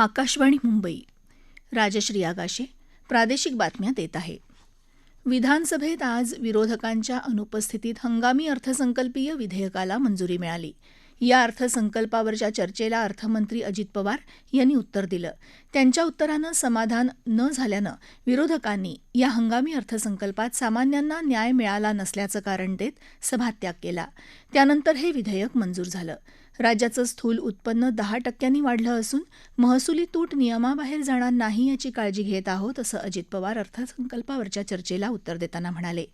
आकाशवाणी मुंबई. राजश्री आगाशे प्रादेशिक बातम्या देत आहे. विधानसभेत आज विरोधकांच्या अनुपस्थितीत हंगामी अर्थसंकल्पीय विधेयकाला मंजुरी मिळाली. या अर्थसंकल्पावरच्या चर्चेला अर्थमंत्री अजित पवार यांनी उत्तर दिलं. त्यांच्या उत्तरानं समाधान न झाल्यानं विरोधकांनी या हंगामी अर्थसंकल्पात सामान्यांना न्याय मिळाला नसल्याचं कारण देत सभात्याग केला. त्यानंतर हे विधेयक मंजूर झालं. राज्याचं स्थूल उत्पन्न दहा टक्क्यांनी वाढलं असून महसुली तूट नियमाबाहेर जाणार नाही याची काळजी घेत आहोत असं अजित पवार अर्थसंकल्पावरच्या चर्चेला उत्तर देताना म्हणाले.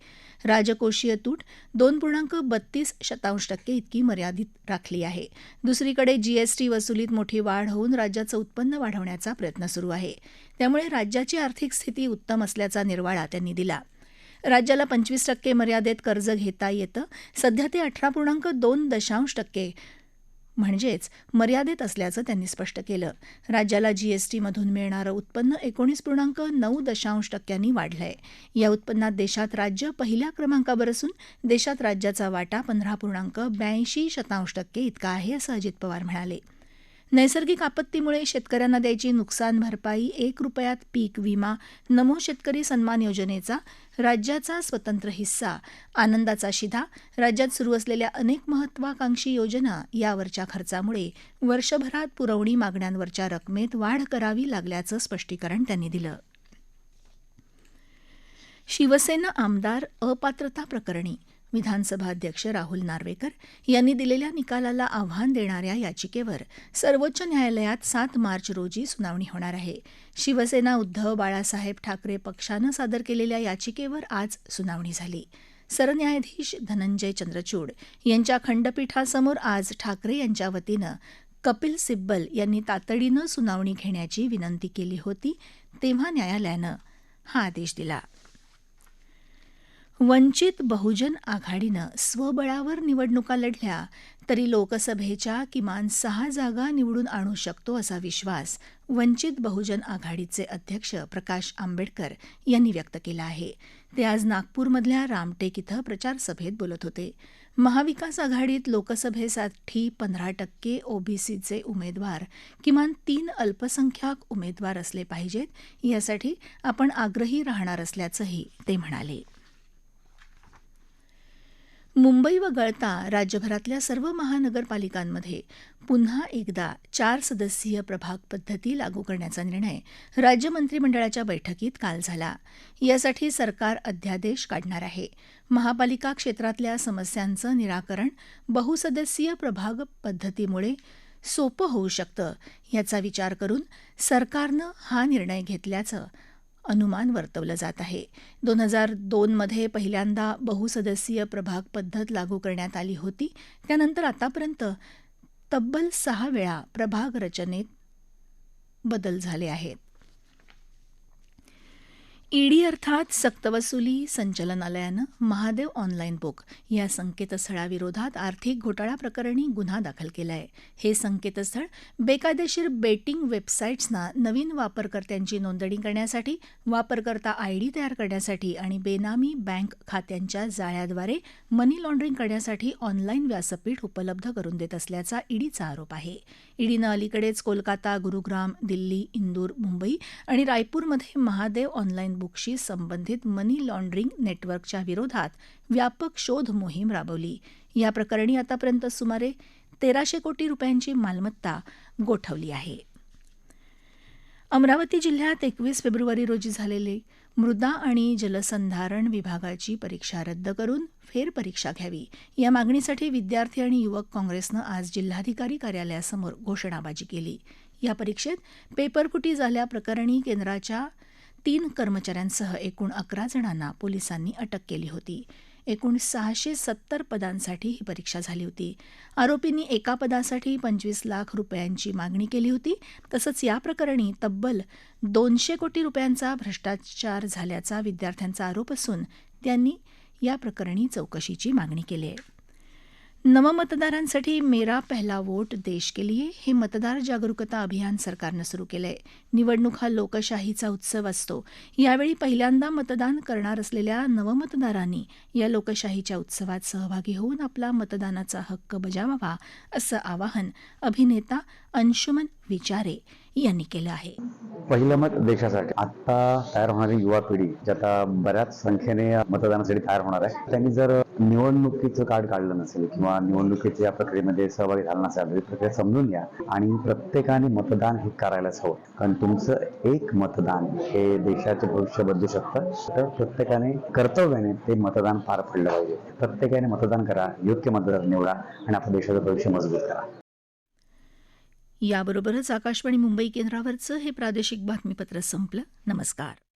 राजकोषीय तूट दोन पूर्णांक बत्तीस शतांश टक्के इतकी मर्यादित राखली आहे. दुसरीकडे जीएसटी वसुलीत मोठी वाढ होऊन राज्याचं उत्पन्न वाढवण्याचा प्रयत्न सुरू आहे. त्यामुळे राज्याची आर्थिक स्थिती उत्तम असल्याचा निर्वाळा त्यांनी दिला. राज्याला पंचवीस टक्के मर्यादेत कर्ज घेता येतं. सध्या ते अठरा पूर्णांक दोन दशांश टक्के म्हणजेच मर्यादित असल्याचं त्यांनी स्पष्ट केलं. राज्याला जीएसटीमधून मिळणारं उत्पन्न एकोणीस पूर्णांक नऊ दशांश टक्क्यांनी वाढलंय. या उत्पन्नात देशात राज्य पहिल्या क्रमांकावर असून देशात राज्याचा वाटा पंधरा पूर्णांक ब्याऐंशी शतांश टक्के इतका आहे असं अजित पवार म्हणाले. नैसर्गिक आपत्तीमुळे शेतकऱ्यांना द्यायची नुकसान भरपाई एक रुपयात पीक विमा नमो शेतकरी सन्मान योजनेचा राज्याचा स्वतंत्र हिस्सा आनंदाचा शिधा राज्यात सुरू असलेल्या अनेक महत्वाकांक्षी योजना यावरच्या खर्चामुळे वर्षभरात पुरवणी मागण्यांवरच्या रकमेत वाढ करावी लागल्याचं स्पष्टीकरण त्यांनी दिलं. शिवसेना आमदार अपात्रता प्रकरणी विधानसभा अध्यक्ष राहुल नार्वेकर यांनी दिलेल्या निकालाला आव्हान देणाऱ्या याचिकेवर सर्वोच्च न्यायालयात सात मार्च रोजी सुनावणी होणार आहे. शिवसेना उद्धव बाळासाहेब ठाकरे पक्षानं सादर केलेल्या याचिकेवर आज सुनावणी झाली. सरन्यायाधीश धनंजय चंद्रचूड यांच्या खंडपीठासमोर आज ठाकरे यांच्या वतीनं कपिल सिब्बल यांनी तातडीनं सुनावणी घेण्याची विनंती केली होती तेव्हा न्यायालयानं हा आदेश दिला. वंचित बहुजन आघाडीनं स्वबळावर निवडणुका लढल्या तरी लोकसभेच्या किमान सहा जागा निवडून आणू शकतो असा विश्वास वंचित बहुजन आघाडीचे अध्यक्ष प्रकाश आंबेडकर यांनी व्यक्त केला आहे. ते आज नागपूरमधल्या रामटेक इथं प्रचारसभेत बोलत होते. महाविकास आघाडीत लोकसभेसाठी पंधरा टक्के ओबीसीचे उमेदवार किमान तीन अल्पसंख्याक उमेदवार असले पाहिजेत यासाठी आपण आग्रही राहणार असल्याचंही ते म्हणाले. मुंबई वगळता राज्यभरातल्या सर्व महानगरपालिकांमध्ये पुन्हा एकदा चार सदस्यीय प्रभाग पद्धती लागू करण्याचा निर्णय राज्य मंत्रिमंडळाच्या बैठकीत काल झाला. यासाठी सरकार अध्यादेश काढणार आहे. महापालिका क्षेत्रातल्या समस्यांचं निराकरण बहुसदस्यीय प्रभाग पद्धतीमुळे सोपं होऊ शकतं याचा विचार करून सरकारनं हा निर्णय घेतल्याचं अनुमान वर्तवलं जात आहे. दोन हजार दोनमध्ये पहिल्यांदा बहुसदस्यीय प्रभाग पद्धत लागू करण्यात आली होती. त्यानंतर आतापर्यंत तब्बल सहा वेळा प्रभाग रचनेत बदल झाले आहेत. ईडी अर्थात सक्तवसुली संचलनालयानं महादेव ऑनलाईन बुक या संकेतस्थळाविरोधात आर्थिक घोटाळा प्रकरणी गुन्हा दाखल केला आहे हे संकेतस्थळ बेकायदेशीर बेटिंग वेबसाईट्सना नवीन वापरकर्त्यांची नोंदणी करण्यासाठी वापरकर्ता आयडी तयार करण्यासाठी आणि बेनामी बँक खात्यांच्या जाळ्याद्वारे मनी लॉन्ड्रिंग करण्यासाठी ऑनलाईन व्यासपीठ उपलब्ध करून देत असल्याचा ईडीचा आरोप आहे. ईडीनं अलीकडेच कोलकाता गुरुग्राम दिल्ली इंदूर मुंबई आणि रायपूरमध्ये महादेव ऑनलाईन बुकशी संबंधित मनी लॉन्ड्रिंग नेटवर्कच्या विरोधात व्यापक शोध मोहीम राबवली. या प्रकरणी आतापर्यंत सुमारे तेराशे कोटी रुपयांची मालमत्ता गोठवली आहे. अमरावती जिल्ह्यात एकवीस फेब्रुवारी रोजी झालेले मृदा आणि जलसंधारण विभागाची परीक्षा रद्द करून फेरपरीक्षा घ्यावी. या मागणीसाठी विद्यार्थी आणि युवक काँग्रेसनं आज जिल्हाधिकारी कार्यालयासमोर घोषणाबाजी केली. या परीक्षेत पेपरफुटी झाल्याप्रकरणी केंद्राच्या तीन कर्मचाऱ्यांसह एकूण अकरा जणांना पोलिसांनी अटक केली होती. एकूण सहाशे सत्तर पदांसाठी ही परीक्षा झाली होती. आरोपींनी एका पदासाठी पंचवीस लाख रुपयांची मागणी केली होती. तसंच या प्रकरणी तब्बल दोनशे कोटी रुपयांचा भ्रष्टाचार झाल्याचा विद्यार्थ्यांचा आरोप असून त्यांनी या प्रकरणी चौकशीची मागणी केली आहे. नवमतदारांसाठी मेरा पहला वोट देश के लिए हे मतदार जागरूकता अभियान सरकारनं सुरू केलंय. निवडणूक हा लोकशाहीचा उत्सव असतो. यावेळी पहिल्यांदा मतदान करणार असलेल्या नवमतदारांनी या लोकशाहीच्या उत्सवात सहभागी होऊन आपला मतदानाचा हक्क बजावावा असं आवाहन अभिनेता अंशुमन विचारे यांनी केलं आहे. पहिलं मत देशासाठी. आता तयार होणारी युवा पिढी ज्या आता बऱ्याच संख्येने मतदानासाठी तयार होणार आहे त्यांनी जर निवडणुकीचं कार्ड काढलं नसेल किंवा निवडणुकीच्या प्रक्रियेमध्ये सहभागी झाला नसेल प्रक्रिया समजून घ्या. आणि प्रत्येकाने मतदान हे करायलाच हवं. कारण तुमचं एक मतदान हे देशाचे भविष्य बदलू शकतं. तर प्रत्येकाने कर्तव्याने ते मतदान पार पडलं पाहिजे. प्रत्येकाने मतदान करा योग्य मतदार निवडा आणि आपल्या देशाचं भविष्य मजबूत करा. याबरोबरच आकाशवाणी मुंबई केंद्रावरचं हे प्रादेशिक बातमीपत्र संपलं. नमस्कार.